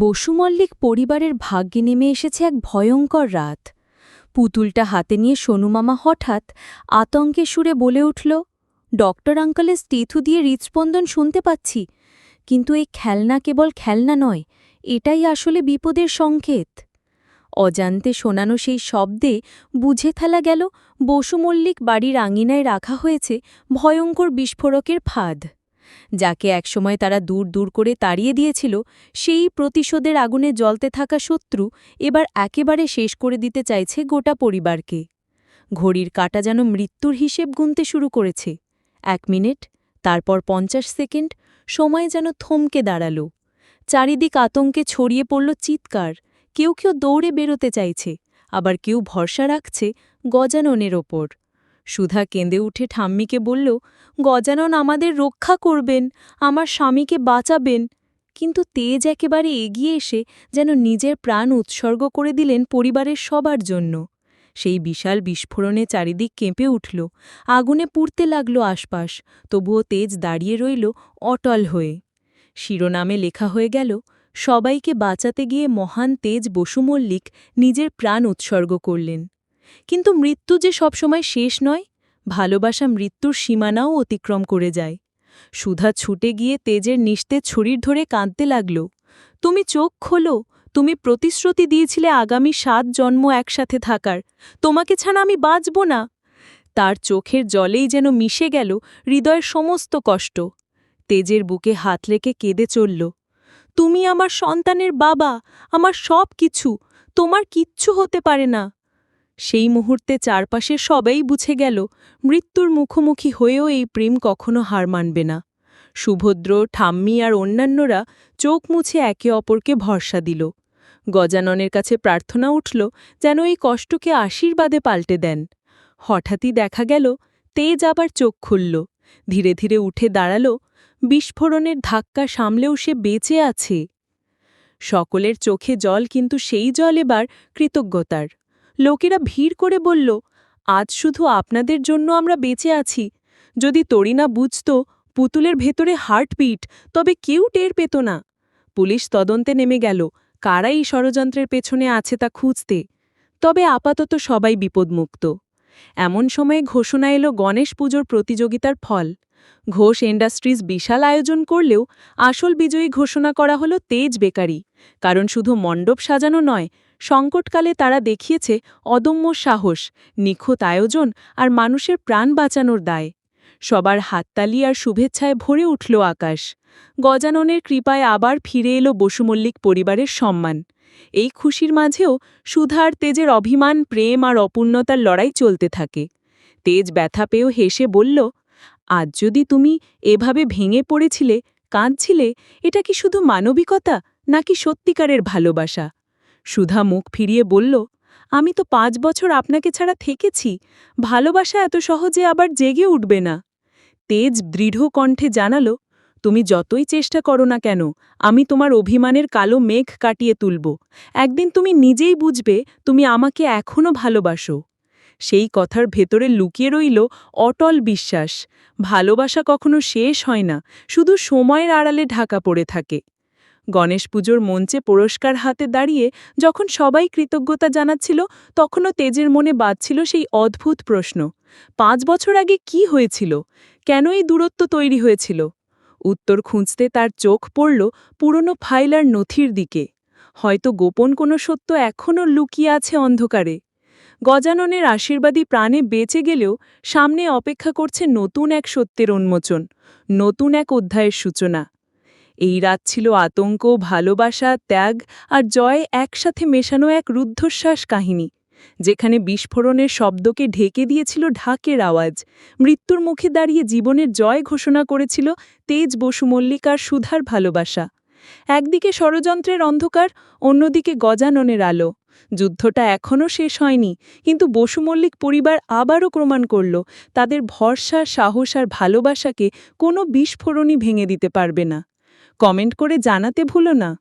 বসু মল্লিক পরিবারের ভাগ্যে নেমে এসেছে এক ভয়ঙ্কর রাত। পুতুলটা হাতে নিয়ে সোনুমামা হঠাৎ আতঙ্কে সুরে বলে উঠল, ডক্টর আঙ্কালের স্টেথু দিয়ে হৃৎস্পন্দন শুনতে পাচ্ছি, কিন্তু এই খেলনা কেবল খেলনা নয়, এটাই আসলে বিপদের সংকেত। অজান্তে শোনানো সেই শব্দে বুঝে ফেলা গেল, বসু মল্লিক বাড়ির আঙিনায় রাখা হয়েছে ভয়ঙ্কর বিস্ফোরকের ফাঁদ। যাকে একসময় তারা দূর দূর করে তাড়িয়ে দিয়েছিল, সেই প্রতিশোধের আগুনে জ্বলতে থাকা শত্রু এবার একেবারে শেষ করে দিতে চাইছে গোটা পরিবারকে। ঘড়ির কাটা যেন মৃত্যুর হিসেব গুনতে শুরু করেছে। এক মিনিট, তারপর পঞ্চাশ সেকেন্ড, সময় যেন থমকে দাঁড়াল। চারিদিক আতঙ্কে ছড়িয়ে পড়ল চিৎকার। কেউ কেউ দৌড়ে বেরোতে চাইছে, আবার কেউ ভরসা রাখছে গজাননের ওপর। সুধা কেঁদে উঠে ঠাম্মিকে বলল, গজানন আমাদের রক্ষা করবেন, আমার স্বামীকে বাঁচাবেন। কিন্তু তেজ একেবারে এগিয়ে এসে যেন নিজের প্রাণ উৎসর্গ করে দিলেন পরিবারের সবার জন্য। সেই বিশাল বিস্ফোরণে চারিদিক কেঁপে উঠল, আগুনে পুড়তে লাগল আশপাশ, তবুও তেজ দাঁড়িয়ে রইল অটল হয়ে। শিরোনামে লেখা হয়ে গেল, সবাইকে বাঁচাতে গিয়ে মহান তেজ বসু মল্লিক নিজের প্রাণ উৎসর্গ করলেন। কিন্তু মৃত্যু যে সবসময় শেষ নয়, ভালোবাসা মৃত্যুর সীমানাও অতিক্রম করে যায়। সুধা ছুটে গিয়ে তেজের নিস্তেজ শরীর ধরে কাঁদতে লাগল, তুমি চোখ খোলো, তুমি প্রতিশ্রুতি দিয়েছিলে আগামী সাত জন্ম একসাথে থাকার, তোমাকে ছাড়া আমি বাঁচব না। তার চোখের জলেই যেন মিশে গেল হৃদয়ের সমস্ত কষ্ট। তেজের বুকে হাত রেখে কেঁদে চলল, তুমি আমার সন্তানের বাবা, আমার সব কিছু তোমার কিচ্ছু হতে পারে না। সেই মুহূর্তে চারপাশে সবাই বুঝে গেল, মৃত্যুর মুখোমুখি হয়েও এই প্রেম কখনো হার মানবে না। সুভদ্র, ঠাম্মি আর অন্যান্যরা চোখ মুছে একে অপরকে ভরসা দিল। গজাননের কাছে প্রার্থনা উঠল যেন এই কষ্টকে আশীর্বাদে পাল্টে দেন। হঠাৎই দেখা গেল, তেজ আবার চোখ খুলল। ধীরে ধীরে উঠে দাঁড়াল, বিস্ফোরণের ধাক্কা সামলেও সে বেঁচে আছে। সকলের চোখে জল, কিন্তু সেই জল এবার কৃতজ্ঞতার। লোকেরা ভিড় করে বলল, আজ শুধু আপনাদের জন্য আমরা বেঁচে আছি। যদি তরিনা বুঝত পুতুলের ভেতরে হার্টবিট, তবে কেউ টের পেত না। পুলিশ তদন্তে নেমে গেল, কারা এই ষড়যন্ত্রের পেছনে আছে তা খুঁজতে। তবে আপাতত সবাই বিপদমুক্ত। এমন সময়ে ঘোষণা এলো গণেশ পুজোর প্রতিযোগিতার ফল। ঘোষ ইন্ডাস্ট্রিজ বিশাল আয়োজন করলেও আসল বিজয়ী ঘোষণা করা হলো তেজ বেকারি। কারণ শুধু মণ্ডপ সাজানো নয়, সংকটকালে তারা দেখিয়েছে অদম্য সাহস, নিখুঁত আয়োজন আর মানুষের প্রাণ বাঁচানোর দায়। সবার হাততালি আর শুভেচ্ছায় ভরে উঠল আকাশ। গজাননের কৃপায় আবার ফিরে এলো বসুমল্লিক পরিবারের সম্মান। এই খুশির মাঝেও সুধার তেজের অভিমান, প্রেম আর অপূর্ণতার লড়াই চলতে থাকে। তেজ ব্যথা পেয়েও হেসে বলল আজ যদি তুমি এভাবে ভেঙে পড়েছিলে, কাঁদছিলে, এটা কি শুধু মানবিকতা নাকি সত্যিকারের ভালোবাসা? সুধা মুখ ফিরিয়ে বলল, আমি তো পাঁচ বছর আপনাকে ছাড়া থেকেছি, ভালোবাসা এত সহজে আবার জেগে উঠবে না। তেজ দৃঢ় কণ্ঠে জানাল, তুমি যতই চেষ্টা করো না কেন, আমি তোমার অভিমানের কালো মেঘ কাটিয়ে তুলব। একদিন তুমি নিজেই বুঝবে তুমি আমাকে এখনও ভালোবাসো। সেই কথার ভেতরে লুকিয়ে রইল অটল বিশ্বাস। ভালোবাসা কখনো শেষ হয় না, শুধু সময়ের আড়ালে ঢাকা পড়ে থাকে। গণেশ পুজোর মঞ্চে পুরস্কার হাতে দাঁড়িয়ে যখন সবাই কৃতজ্ঞতা জানাচ্ছিল, তখনও তেজের মনে বাজছিল সেই অদ্ভুত প্রশ্ন, পাঁচ বছর আগে কি হয়েছিল? কেন এই দূরত্ব তৈরি হয়েছিল? উত্তর খুঁজতে তার চোখ পড়ল পুরনো ফাইলার নথির দিকে। হয়তো গোপন কোনো সত্য এখনও লুকিয়ে আছে অন্ধকারে। গজাননের আশীর্বাদী প্রাণে বেঁচে গেলেও সামনে অপেক্ষা করছে নতুন এক সত্যের উন্মোচন, নতুন এক অধ্যায়ের সূচনা। এই রাত ছিল আতঙ্ক, ভালোবাসা, ত্যাগ আর জয় একসাথে মেশানো এক রুদ্ধশ্বাস কাহিনী, যেখানে বিস্ফোরণের শব্দকে ঢেকে দিয়েছিল ঢাকের আওয়াজ, মৃত্যুর মুখে দাঁড়িয়ে জীবনের জয় ঘোষণা করেছিল তেজ বসু মল্লিকার সুধার ভালোবাসা। একদিকে ষড়যন্ত্রের অন্ধকার, অন্যদিকে গজাননের আলো। যুদ্ধটা এখনও শেষ হয়নি, কিন্তু বসু মল্লিক পরিবার আবারও প্রমাণ করল, তাদের ভরসা, সাহস আর ভালোবাসাকে কোনো বিস্ফোরণই ভেঙে দিতে পারবে না। কমেন্ট করে জানাতে ভুলো না।